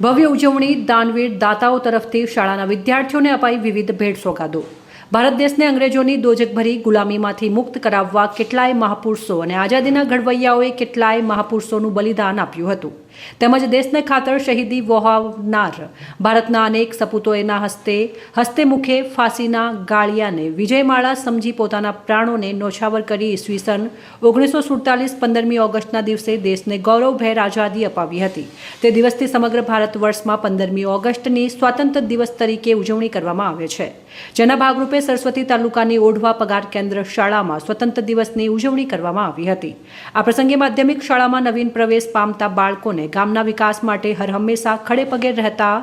ભવ્ય ઉજવણી દાનવીર દાતાઓ તરફથી શાળાના વિદ્યાર્થીઓને અપાઈ વિવિધ ભેટ સોગાદો. ભારત દેશને અંગ્રેજોની દોજકભરી ગુલામીમાંથી મુક્ત કરાવવા કેટલાય મહાપુરુષો અને આઝાદીના ઘડવૈયાઓએ કેટલાય મહાપુરુષોનું બલિદાન આપ્યું હતું. તેમજ દેશને ખાતર શહીદી વહાવનાર ભારતના અનેક સપૂતોએના હસ્તે હસ્તે મુખે ફાંસીના ગાળિયાને વિજયમાળા સમજી પોતાના પ્રાણોને નોછાવર કરી ઈસવીસન ઓગણીસો સુડતાલીસ પંદરમી ઓગસ્ટના દિવસે દેશને ગૌરવભેર આઝાદી અપાવી હતી. તે દિવસથી સમગ્ર ભારત વર્ષમાં પંદરમી ઓગસ્ટની સ્વાતંત્ર્ય દિવસ તરીકે ઉજવણી કરવામાં આવે છે. જેના ભાગરૂપે સરસ્વતી તાલુકાની ઓઢવા પગાર કેન્દ્ર શાળામાં સ્વતંત્ર દિવસની ઉજવણી કરવામાં આવી હતી. આ પ્રસંગે માધ્યમિક શાળામાં નવીન પ્રવેશ પામતા બાળકોને ગામના વિકાસ માટે હરહંમેશા ખડે પગે રહેતા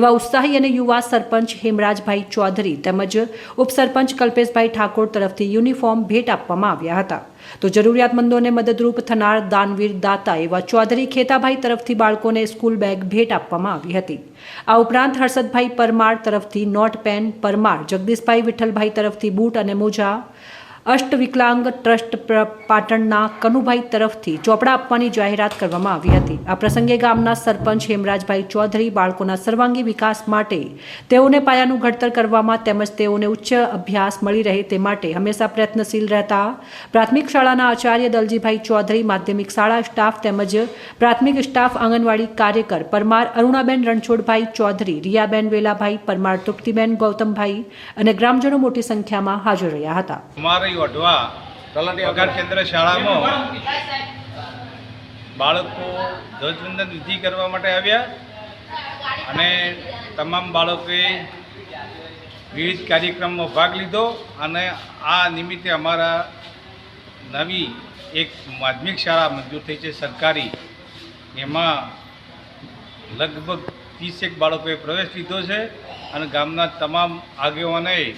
એવા ઉત્સાહી અને યુવા સરપંચ હેમરાજભાઈ ચૌધરી તેમજ ઉપસરપંચ કલ્પેશભાઈ ઠાકોર તરફથી યુનિફોર્મ ભેટ આપવામાં આવ્યા હતા. તો જરૂરિયાતમંદોને મદદરૂપ થનાર દાનવીર દાતા એવા ચૌધરી ખેતાભાઈ તરફથી બાળકોને સ્કૂલ બેગ ભેટ આપવામાં આવી હતી. આ ઉપરાંત હર્ષદભાઈ પરમાર તરફથી નોટ પેન પરમાર, જગદીશભાઈ વિઠ્ઠલભાઈ તરફથી બૂટ અને મોજા અષ્ટ વિકલાંગ ટ્રસ્ટ પાટણના કનુભાઈ તરફથી ચોપડા આપવાની જાહેરાત કરવામાં આવી હતી. આ પ્રસંગે ગામના સરપંચ હેમરાજભાઈ ચૌધરી બાળકોના સર્વાંગી વિકાસ માટે તેઓને પાયાનું ઘડતર કરવામાં તેમજ તેઓને ઉચ્ચ અભ્યાસ મળી રહે તે માટે હંમેશા પ્રયત્નશીલ રહેતા પ્રાથમિક શાળાના આચાર્ય દલજીભાઈ ચૌધરી, માધ્યમિક શાળા સ્ટાફ તેમજ પ્રાથમિક સ્ટાફ આંગણવાડી કાર્યકર પરમાર અરુણાબેન રણછોડભાઈ ચૌધરી, રિયાબેન વેલાભાઈ, પરમાર તૃપ્તિબેન ગૌતમભાઈ અને ગ્રામજનો મોટી સંખ્યામાં હાજર રહ્યા હતા. અમારી વઢવા પગાર કેન્દ્ર શાળામાં. બાળકો ધ્વજવંદન વિધિ કરવા માટે આવ્યા અને તમામ બાળકોએ વિવિધ કાર્યક્રમમાં ભાગ લીધો અને આ નિમિત્તે અમારા નવી એક માધ્યમિક શાળા મંજૂર થઈ છે સરકારી. એમાં લગભગ ત્રીસેક બાળકોએ પ્રવેશ લીધો છે અને ગામના તમામ આગેવાનોએ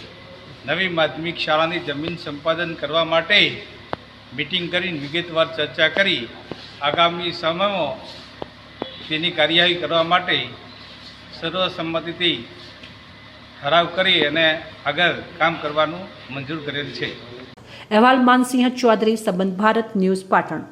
નવી માધ્યમિક શાળાની જમીન સંપાદન કરવા માટે મિટિંગ કરીને વિગતવાર ચર્ચા કરી. આગામી સમયમાં તેની કાર્યવાહી કરવા માટે સર્વસંમતિથી ઠરાવ કરી અને આગળ કામ કરવાનું મંજૂર કરેલ છે. અહેવાલ માનસિંહ ચૌધરી, સંબંધ ભારત ન્યૂઝ પાટણ.